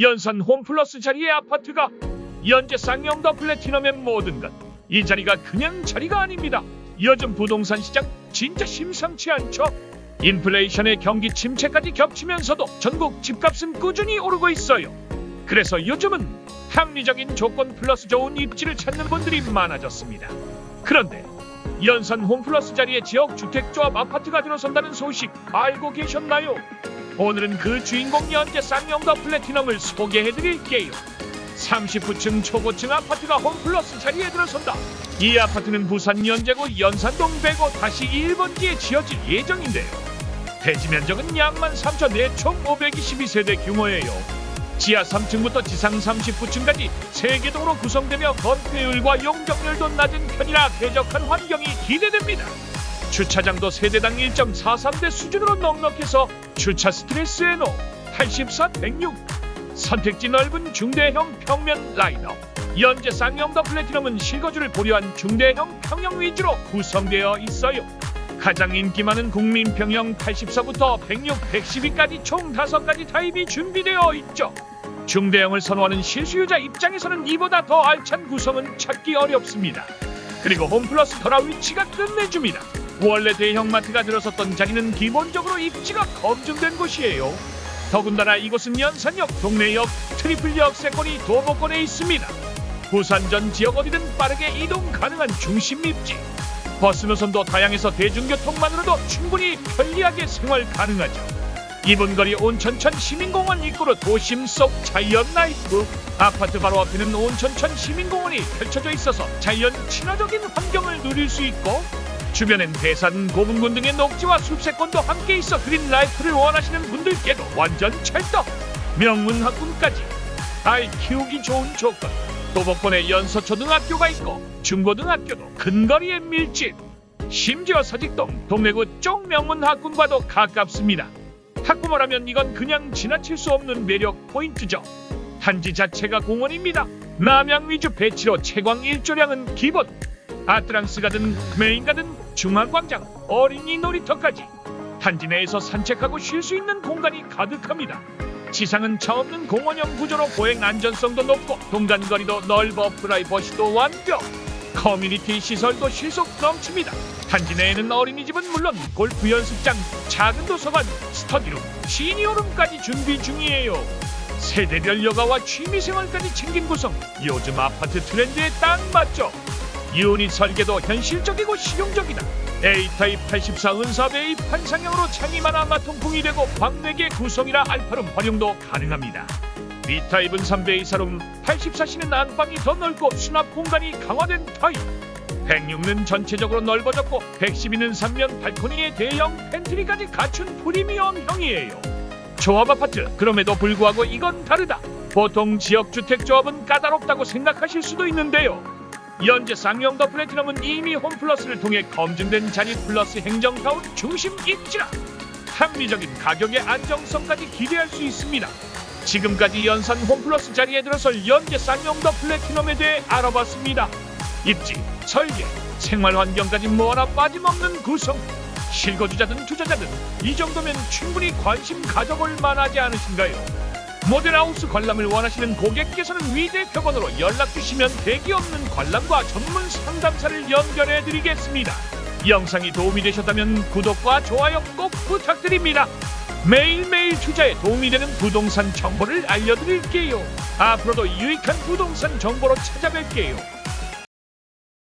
연산 홈플러스 자리의 아파트가 연재 쌍용더 플래티넘의 모든 것. 이 자리가 그냥 자리가 아닙니다. 요즘 부동산 시장 진짜 심상치 않죠? 인플레이션의 경기 침체까지 겹치면서도 전국 집값은 꾸준히 오르고 있어요. 그래서 요즘은 합리적인 조건 플러스 좋은 입지를 찾는 분들이 많아졌습니다. 그런데 연산 홈플러스 자리에 지역 주택조합 아파트가 들어선다는 소식 알고 계셨나요? 오늘은 그 주인공 연재 쌍용더 플래티넘을 소개해드릴게요. 39층 초고층 아파트가 홈플러스 자리에 들어선다. 이 아파트는 부산 연제구 연산동 105 다시 1번지에 지어질 예정인데요. 대지 면적은 양만 3천 내총 522세대 규모예요. 지하 3층부터 지상 39층까지 세개동으로 구성되며 건폐율과 용적률도 낮은 편이라 쾌적한 환경이 기대됩니다. 주차장도 세대당 1.43대 수준으로 넉넉해서 주차 스트레스 에 노 84, 106 선택지 넓은 중대형 평면 라인업 연재 쌍용 더 플래티넘은 실거주를 보류한 중대형 평형 위주로 구성되어 있어요. 가장 인기 많은 국민 평형 84부터 106, 112까지 총 5가지 타입이 준비되어 있죠. 중대형을 선호하는 실수요자 입장에서는 이보다 더 알찬 구성은 찾기 어렵습니다. 그리고 홈플러스 터라 위치가 끝내줍니다. 원래 대형 마트가 들어섰던 자리는 기본적으로 입지가 검증된 곳이에요. 더군다나 이곳은 연산역, 동래역, 트리플역 세권이 도보권에 있습니다. 부산 전 지역 어디든 빠르게 이동 가능한 중심 입지. 버스 노선도 다양해서 대중교통만으로도 충분히 편리하게 생활 가능하죠. 이분 거리 온천천 시민공원 입구로 도심 속 자연 라이프 아파트 바로 앞에는 온천천 시민공원이 펼쳐져 있어서 자연 친화적인 환경을 누릴 수 있고 주변엔 대산 고분군 등의 녹지와 숲세권도 함께 있어 그린 라이프를 원하시는 분들께도 완전 찰떡 명문 학군까지 아이 키우기 좋은 조건 도보권에 연서초등학교가 있고 중고등학교도 근거리에 밀집 심지어 서직동 동래구 쪽 명문 학군과도 가깝습니다 학부모라면 이건 그냥 지나칠 수 없는 매력 포인트죠. 단지 자체가 공원입니다. 남양 위주 배치로 채광 일조량은 기본. 아트랑스 가든 메인 가든 중앙광장 어린이 놀이터까지 단지 내에서 산책하고 쉴 수 있는 공간이 가득합니다. 지상은 차 없는 공원형 구조로 보행 안전성도 높고 동간거리도 넓어 프라이버시도 완벽. 커뮤니티 시설도 실속 넘칩니다. 단지 내에는 어린이집은 물론 골프 연습장, 작은 도서관, 스터디룸, 시니어룸까지 준비 중이에요. 세대별 여가와 취미생활까지 챙긴 구성. 요즘 아파트 트렌드에 딱 맞죠. 유닛 설계도 현실적이고 실용적이다. A타입 84 은사베이 판상형으로 창이 많아 마 통풍이 되고 광내계 구성이라 알파룸 활용도 가능합니다. B타입은 3베이 사룸, 84시는 안방이 더 넓고 수납 공간이 강화된 타입. 106는 전체적으로 넓어졌고 112는 3면 발코니에 대형 팬트리까지 갖춘 프리미엄형이에요. 조합 아파트 그럼에도 불구하고 이건 다르다. 보통 지역 주택 조합은 까다롭다고 생각하실 수도 있는데요. 연재 쌍용더 플래티넘은 이미 홈플러스를 통해 검증된 자리 플러스 행정타운 중심 입지라 합리적인 가격의 안정성까지 기대할 수 있습니다. 지금까지 연산 홈플러스 자리에 들어설 연재 쌍용더 플래티넘에 대해 알아봤습니다. 입지, 설계, 생활 환경까지 모아나 빠짐없는 구성. 실거주자든 투자자든 이 정도면 충분히 관심 가져볼 만하지 않으신가요? 모델하우스 관람을 원하시는 고객께서는 위 대표번호로 연락 주시면 대기 없는 관람과 전문 상담사를 연결해 드리겠습니다. 영상이 도움이 되셨다면 구독과 좋아요 꼭 부탁드립니다. 매일매일 투자에 도움이 되는 부동산 정보를 알려드릴게요. 앞으로도 유익한 부동산 정보로 찾아뵐게요.